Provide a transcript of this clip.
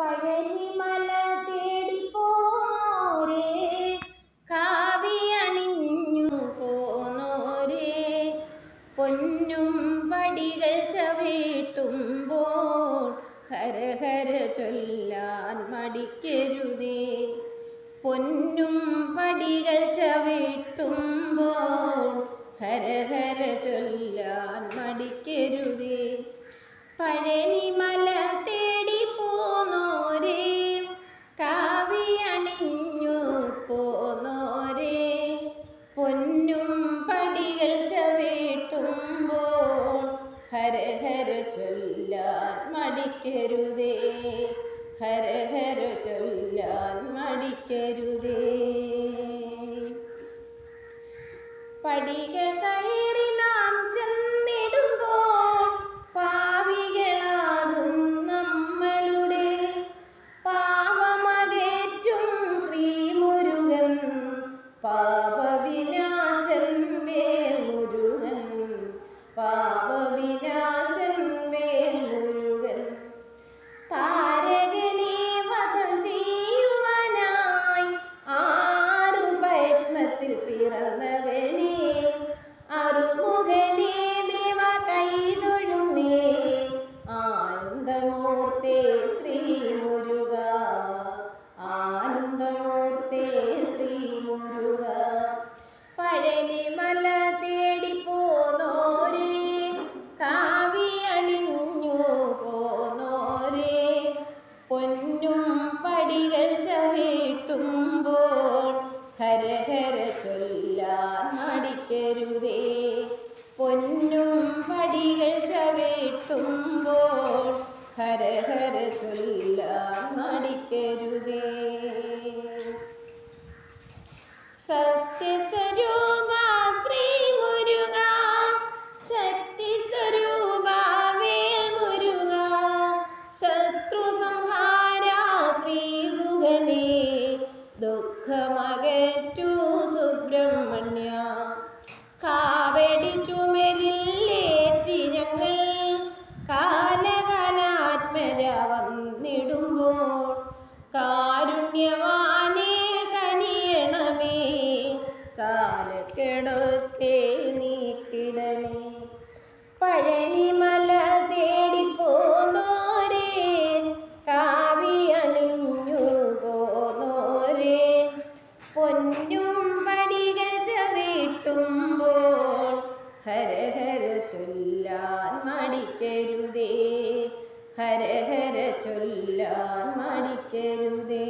പഴനിമല തേടി പോനോരേ കാവിയണിഞ്ഞു പോനോരേ പൊന്നും പടികൾ ചവിട്ടുമ്പോൾ ഹര ഹര ചൊല്ലാൻ മടിക്കരുതേ. പൊന്നും പടികൾ ചവിട്ടുമ്പോൾ ഹര ഹര ചൊല്ലാൻ മടിക്കരുതേ. പഴനിമല ഹര ഹര ചൊല്ലാൻ മടിക്കരുതേ. ഹര ഹര ചൊല്ലാൻ മടിക്കരുതേ. പടികൾ കയറി നാം ചെന്നിടുമ്പോൾ പാവികളാകും നമ്മളുടെ. പാവമകേറ്റും ശ്രീമുരുകൻ പാപവിനാശൻ പാപവിനാശൻ ചവിട്ടുമ്പോൾ ഹര ഹര ചൊല്ലാൻ മടിക്കരുതേ. സത്യസ്വരൂപ ശ്രീ മുരുക ശക്തി സ്വരൂപ വേൽ മുരുക ശത്രു സംഹാര ശ്രീ ഗുഹനേ ദുഃഖമകറ്റു സുബ്രഹ്മണ്യ. കാരുണ്യവാനേ കനിയണമേ. കാലക്കെടുത്തേ നീ കിടണേ പഴനിമല തേടി പോന്നോരേ കാവിയണിഞ്ഞു പോന്നോരേ. പൊന്നും പടികൾ ചവിട്ടുമ്പോൾ ഹര ഹര ചൊല്ലാൻ മടിക്കരുതേ. ഹര ചൊല്ലാൻ മടിക്കരുതേ.